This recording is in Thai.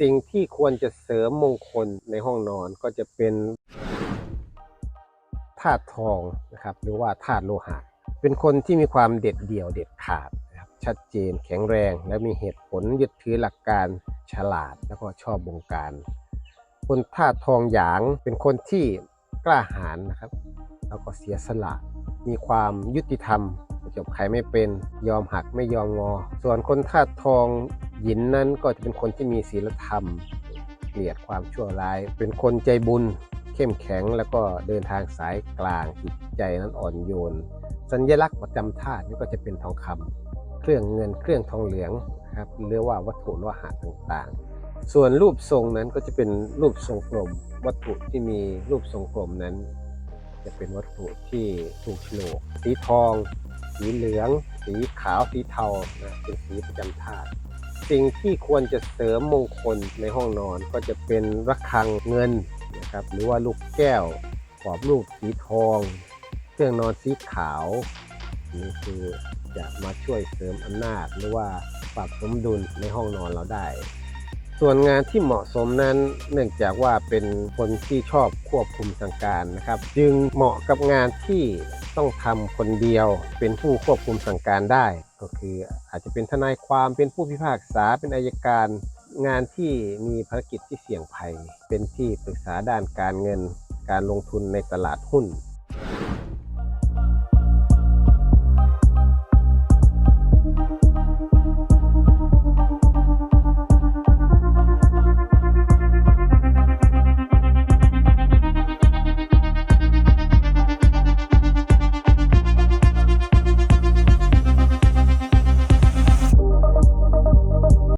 สิ่งที่ควรจะเสริมมงคลในห้องนอนก็จะเป็นธาตุทองนะครับหรือว่าธาตุโลหะ เป็นคนที่มีความเด็ดเดี่ยวเด็ดขาดนะครับชัดเจนแข็งแรง และมีเหตุผลยึดถือหลักการฉลาด แล้วก็ชอบบงการ คนธาตุทองหยางเป็นคนที่กล้าหาญนะครับ แล้วก็เสียสละ มีความยุติธรรมจบใครไม่เป็นยอมหักไม่ยอมงอ ส่วนคนธาตุทอง หยินนั้นก็จะเป็นคนที่มีศีลธรรม เกลียดความชั่วร้าย เป็นคนใจบุญเข้มแข็งแล้วก็เดินทางสายกลางจิตใจนั้นอ่อนโยน สัญลักษณ์ประจำธาตุนี่ก็จะเป็นทองคำเครื่องเงินเครื่องทองเหลืองนะครับหรือว่าวัตถุโลหะต่างๆ ส่วนรูปทรงนั้นก็จะเป็นรูปทรงกลม วัตถุที่มีรูปทรงกลมนั้น จะเป็นวัตถุที่ถูกโฉลกสีทอง สีเหลือง สีขาวสีเทานะเป็นสีประจำธาตุ สิ่งที่ควรจะเสริมมงคลในห้องนอนก็จะเป็นระฆังเงินนะครับหรือว่าลูกแก้วกรอบรูปสีทอง เครื่องนอนสีขาวนี่คือจะมาช่วยเสริมอำนาจ หรือว่าปรับสมดุลในห้องนอนเราได้ ส่วนงานที่เหมาะสมนั้นเนื่องจากว่าเป็นคนที่ชอบควบคุมสังการนะครับ จึงเหมาะกับงานที่ ต้องทำคนเดียวเป็นผู้ควบคุมสั่งการได้ ก็คืออาจจะเป็นทนายความเป็นผู้พิพากษาเป็นอายการ งานที่มีภารกิจที่เสี่ยงภัย เป็นที่ปรึกษาด้านการเงิน การลงทุนในตลาดหุ้น